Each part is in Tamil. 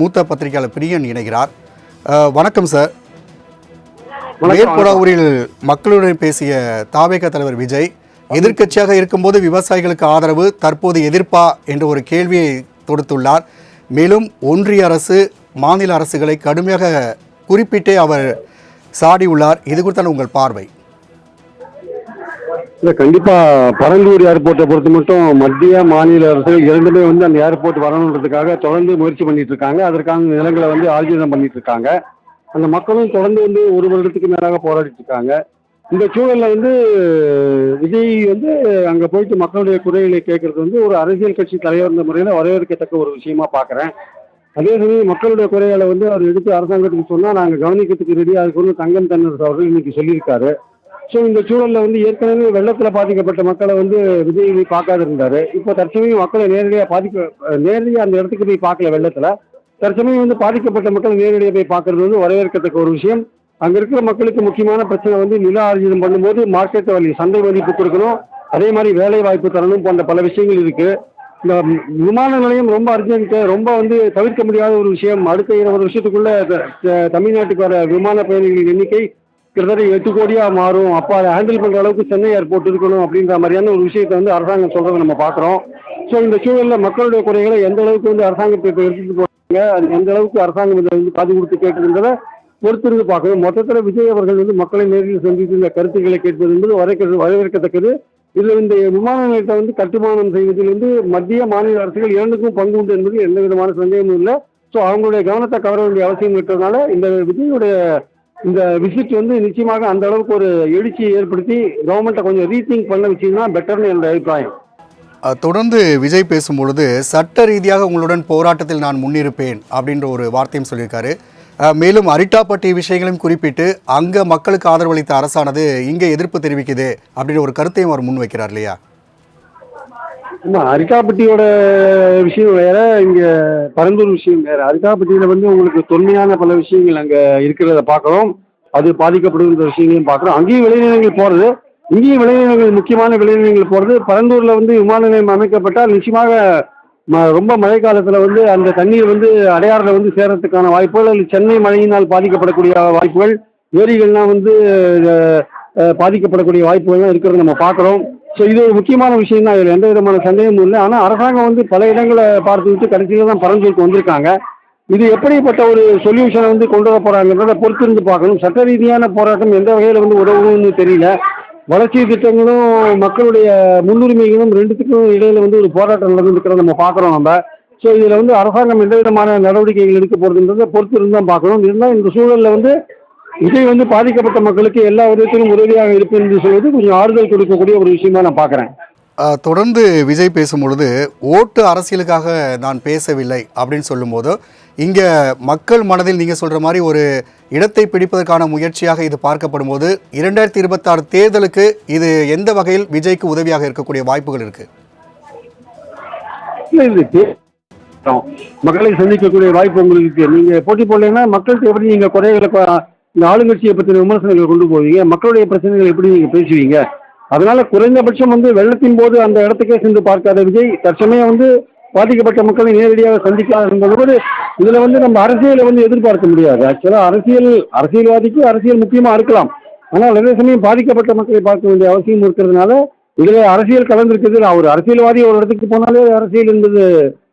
மூத்த பத்திரிகையாளர் பிரியன் இணைகிறார். வணக்கம் சார். மேற்புறாவூரில் மக்களுடன் பேசிய தாவேக தலைவர் விஜய் எதிர்க்கட்சியாக இருக்கும்போது விவசாயிகளுக்கு ஆதரவு தற்போது எதிர்ப்பா என்ற ஒரு கேள்வியை தொடுத்துள்ளார். மேலும் ஒன்றிய அரசு மாநில அரசுகளை கடுமையாக குறிப்பிட்டே அவர் சாடியுள்ளார். இது குறித்தான உங்கள் பார்வை. இல்லை கண்டிப்பாக பரந்தூர் ஏர்போர்ட்டை பொறுத்த மட்டும் மத்திய மாநில அரசு இரண்டுமே வந்து அந்த ஏர்போர்ட் வரணுன்றதுக்காக தொடர்ந்து முயற்சி பண்ணிட்டு இருக்காங்க. அதற்கான நிலங்களை வந்து ஆர்ஜிதம் பண்ணிட்டு இருக்காங்க. அந்த மக்களும் தொடர்ந்து வந்து ஒரு வருடத்துக்கு மேலாக போராடிட்டு இருக்காங்க. இந்த சூழலில் வந்து விஜய் வந்து அங்கே போயிட்டு மக்களுடைய குறைகளை கேட்கறது வந்து ஒரு அரசியல் கட்சி தலைவர் இந்த முறையில் வரவேற்கத்தக்க ஒரு விஷயமா பார்க்குறேன் அதே சமயம் மக்களுடைய குறைகளை வந்து அவர் எடுத்து அரசாங்கத்துக்கு சொன்னால் நாங்கள் கவனிக்கிறதுக்கு ரெடியாக இருக்கணும்னு தங்கம் தன்னர் அவர்கள் இன்னைக்கு சொல்லியிருக்காரு. ஸோ இந்த சூழலில் வந்து ஏற்கனவே வெள்ளத்தில் பாதிக்கப்பட்ட மக்களை வந்து விஜய் போய் பார்க்காது இருந்தாரு இப்போ தற்சமயம் மக்களை நேரடியாக பாதிக்க நேரடியாக அந்த இடத்துக்கு போய் பார்க்கல வெள்ளத்தில். தற்சமயம் வந்து பாதிக்கப்பட்ட மக்களை நேரடியாக போய் பார்க்கறது வந்து வரவேற்கத்தக்க ஒரு விஷயம். அங்கே இருக்கிற மக்களுக்கு முக்கியமான பிரச்சனை வந்து நில ஆர்ஜிதம் பண்ணும்போது மார்க்கெட் வழி சந்தை மதிப்பு கொடுக்கணும். அதே மாதிரி வேலை வாய்ப்பு தரணும் போன்ற பல விஷயங்கள் இருக்கு. இந்த விமான நிலையம் ரொம்ப அர்ஜென்ட் ரொம்ப வந்து தவிர்க்க முடியாத ஒரு விஷயம். அடுத்த இருபது வருஷத்துக்குள்ள தமிழ்நாட்டுக்கு வர விமான பயணிகளின் எண்ணிக்கை கிட்டத்தட்ட எட்டு கோடியாக மாறும். அப்போ அதை ஹேண்டில் பண்ணுற அளவுக்கு சென்னை ஏர்போர்ட் இருக்கணும் அப்படின்ற மாதிரியான ஒரு விஷயத்தை வந்து அரசாங்கம் சொல்கிறத நம்ம பார்க்குறோம். ஸோ இந்த சூழலில் மக்களுடைய குறைகளை எந்த அளவுக்கு வந்து அரசாங்கத்தை எடுத்துகிட்டு போகிறாங்க அது எந்த அளவுக்கு அரசாங்கம் இதை வந்து காது கொடுத்து கேட்குதுன்றத பொறுத்திருந்து பார்க்கணும். மொத்தத்தில் விஜய் அவர்கள் வந்து மக்களை நேரில் சந்தித்து இந்த கருத்துக்களை கேட்பது என்பது வரவேற்க வரவேற்கத்தக்கது. இதில் இந்த விமான நிலையத்தை வந்து கட்டுமானம் செய்வதில் வந்து மத்திய மாநில அரசுகள் இரண்டுக்கும் பங்கு உண்டு என்பது எந்த விதமான சந்தேகமும் இல்லை. ஸோ அவங்களுடைய கவனத்தை கவர வேண்டிய அவசியம் இருக்கிறதுனால இந்த விஜயுடைய இந்த விசிட் வந்து நிச்சயமாக அந்த அளவுக்கு ஒரு எழுச்சியை ஏற்படுத்தி கவர்மெண்ட்டை கொஞ்சம் ரீதிங்க் பண்ண வச்சிங்கன்னா பெட்டர்னு என்னோட அபிப்பிராயம். தொடர்ந்து விஜய் பேசும்பொழுது சட்ட ரீதியாக உங்களுடன் போராட்டத்தில் நான் முன்னிருப்பேன் அப்படின்ற ஒரு வார்த்தையும் சொல்லியிருக்காரு. மேலும் அரிட்டாப்பட்டி விஷயங்களையும் குறிப்பிட்டு அங்கே மக்களுக்கு ஆதரவளித்த அரசானது இங்கே எதிர்ப்பு தெரிவிக்குது அப்படின்ற ஒரு கருத்தையும் அவர் முன் வைக்கிறார் இல்லையா? ஆமா அரிக்காப்பட்டியோட விஷயம் வேற இங்க பரந்தூர் விஷயம் வேற. அரிக்காப்பட்டியில வந்து உங்களுக்கு தொன்மையான பல விஷயங்கள் அங்க இருக்கிறத பார்க்குறோம். அது பாதிக்கப்படுகின்ற விஷயங்களையும் பார்க்குறோம். அங்கேயும் விளைநிலங்கள் போறது. இங்கேயும் விளைநிலங்கள் முக்கியமான விளைநிலங்கள் போறது. பரந்தூர்ல வந்து விமான நிலையம் அமைக்கப்பட்டால் நிச்சயமாக ம- ரொம்ப மழை காலத்துல வந்து அந்த தண்ணீர் வந்து அடையாறுல வந்து சேரத்துக்கான வாய்ப்புகள் அல்லது சென்னை மழையினால் பாதிக்கப்படக்கூடிய வாய்ப்புகள் ஏரிகள்லாம் வந்து பாதிக்கப்படக்கூடிய வாய்ப்புகள்லாம் இருக்கிறத நம்ம பார்க்குறோம். ஸோ இது ஒரு முக்கியமான விஷயம் தான் இதில் எந்த விதமான சந்தேகமும் இல்லை. ஆனால் அரசாங்கம் வந்து பல இடங்களை பார்த்து விட்டு கடைசியில் தான் பரஞ்சூருக்கு வந்திருக்காங்க. இது எப்படிப்பட்ட ஒரு சொல்யூஷனை வந்து கொண்டு வர போகிறாங்கன்றத பொறுத்திருந்து பார்க்கணும். சட்ட ரீதியான போராட்டம் எந்த வகையில் வந்து உதவும்னு தெரியல. வளர்ச்சி திட்டங்களும் மக்களுடைய முன்னுரிமைகளும் ரெண்டுத்துக்கும் இடையில வந்து ஒரு போராட்டம் நடந்துருக்கிறத நம்ம பார்க்குறோம் நம்ம. ஸோ இதில் வந்து அரசாங்கம் எந்த விதமான நடவடிக்கைகள் எடுக்க போகிறதுன்றதை பொறுத்து இருந்து தான் பார்க்கணும். இருந்தால் இந்த சூழலில் வந்து விஜய் வந்து பாதிக்கப்பட்ட மக்களுக்கு எல்லா விதத்திலும் உதவியாக இருப்பு என்று சொல்வது கொஞ்சம் ஆறுதல் கொடுக்கக்கூடிய ஒரு விஷயமா நான் பார்க்குறேன் தொடர்ந்து விஜய் பேசும்பொழுது ஓட்டு அரசியலுக்காக நான் பேசவில்லை அப்படின்னு சொல்லும்போது இங்கே மக்கள் மனதில் நீங்கள் சொல்கிற மாதிரி ஒரு இடத்தை பிடிப்பதற்கான முயற்சியாக இது பார்க்கப்படும் போது இரண்டாயிரத்தி இருபத்தாறு தேர்தலுக்கு இது எந்த வகையில் விஜய்க்கு உதவியாக இருக்கக்கூடிய வாய்ப்புகள் இருக்குது மக்களை சந்திக்கக்கூடிய வாய்ப்பு உங்களுக்கு இருக்கு. நீங்க போட்டி போடலைன்னா மக்கள்கிட்ட எப்படி நீங்க குறைகளை இந்த ஆளுங்கட்சியை பற்றின விமர்சனங்களை கொண்டு போவீங்க. மக்களுடைய பிரச்சனைகளை எப்படி நீங்கள் பேசுவீங்க? அதனால குறைந்தபட்சம் வந்து வெள்ளத்தின் போது அந்த இடத்துக்கே சென்று பார்க்காத விஜய் தற்சமயம் வந்து பாதிக்கப்பட்ட மக்களை நேரடியாக சந்திக்காத என்பதோடு இதில் வந்து நம்ம அரசியலை வந்து எதிர்பார்க்க முடியாது. ஆக்சுவலாக அரசியல் அரசியல்வாதிக்கு அரசியல் முக்கியமாக இருக்கலாம். ஆனால் அதே சமயம் பாதிக்கப்பட்ட மக்களை பார்க்க வேண்டிய அவசியம் இருக்கிறதுனால இதுல அரசியல் கலந்துருக்குது. ஒரு அரசியல்வாதி ஒரு இடத்துக்கு போனாலே அரசியல் என்பது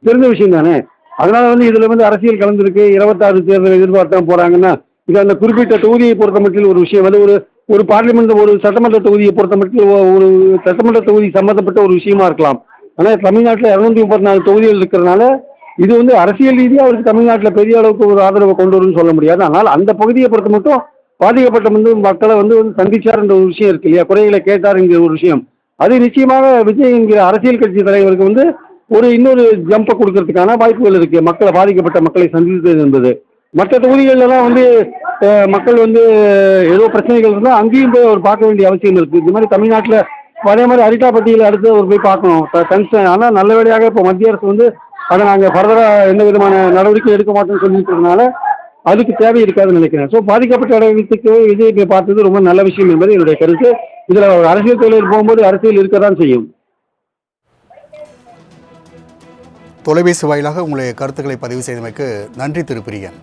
தெரிந்த விஷயம் தானே. அதனால வந்து இதுல வந்து அரசியல் கலந்துருக்கு. இருபத்தாறு தேர்தல் எதிர்பார்த்தா போறாங்கன்னா இது அந்த குறிப்பிட்ட தொகுதியை பொறுத்த மட்டும் ஒரு விஷயம். வந்து ஒரு ஒரு பார்லிமெண்ட் ஒரு சட்டமன்ற தொகுதியை பொறுத்த மட்டும் ஒரு சட்டமன்ற தொகுதி சம்பந்தப்பட்ட ஒரு விஷயமா இருக்கலாம். ஆனால் தமிழ்நாட்டில் இரநூத்தி முப்பத்தி நாலு தொகுதிகள் இருக்கிறனால இது வந்து அரசியல் ரீதியாக அவருக்கு தமிழ்நாட்டில் பெரிய அளவுக்கு ஒரு ஆதரவை கொண்டு வரும்னு சொல்ல முடியாது. ஆனால் அந்த பகுதியை பொறுத்த மட்டும் பாதிக்கப்பட்ட வந்து மக்களை வந்து வந்து சந்திச்சார்ன்ற ஒரு விஷயம் இருக்கு இல்லையா? குறைகளை கேட்டாருங்கிற ஒரு விஷயம். அது நிச்சயமாக விஜய் என்கிற அரசியல் கட்சி தலைவருக்கு வந்து ஒரு இன்னொரு ஜம்பை கொடுக்கறதுக்கான வாய்ப்புகள் இருக்கு. மக்களை பாதிக்கப்பட்ட மக்களை சந்தித்தது என்பது. மற்ற தொகுதிகளெல்லாம் வந்து மக்கள் வந்து ஏதோ பிரச்சனைகள் இருந்தால் அங்கேயும் போய் அவர் பார்க்க வேண்டிய அவசியம் இருக்குது இந்த மாதிரி தமிழ்நாட்டில் அதே மாதிரி அரிட்டாப்பட்டியில் அடுத்து அவர் போய் பார்க்கணும். கன்சர்ன் ஆனால் நல்ல வேலையாக இப்போ மத்திய அரசு வந்து அதை நாங்கள் ஃபர்தராக எந்த விதமான நடவடிக்கை எடுக்க மாட்டோம்னு சொல்லியிருக்கிறதுனால அதுக்கு தேவை இருக்காதுன்னு நினைக்கிறேன். ஸோ பாதிக்கப்பட்ட இடத்துக்கு விஜய் இப்போ பார்த்தது ரொம்ப நல்ல விஷயம் என்பது என்னுடைய கருத்து. இதில் அரசியல் தொழில் போகும்போது அரசியல் இருக்க தான் செய்யும். தொலைபேசி வாயிலாக உங்களுடைய கருத்துக்களை பதிவு செய்தமைக்கு நன்றி திரு பிரியன்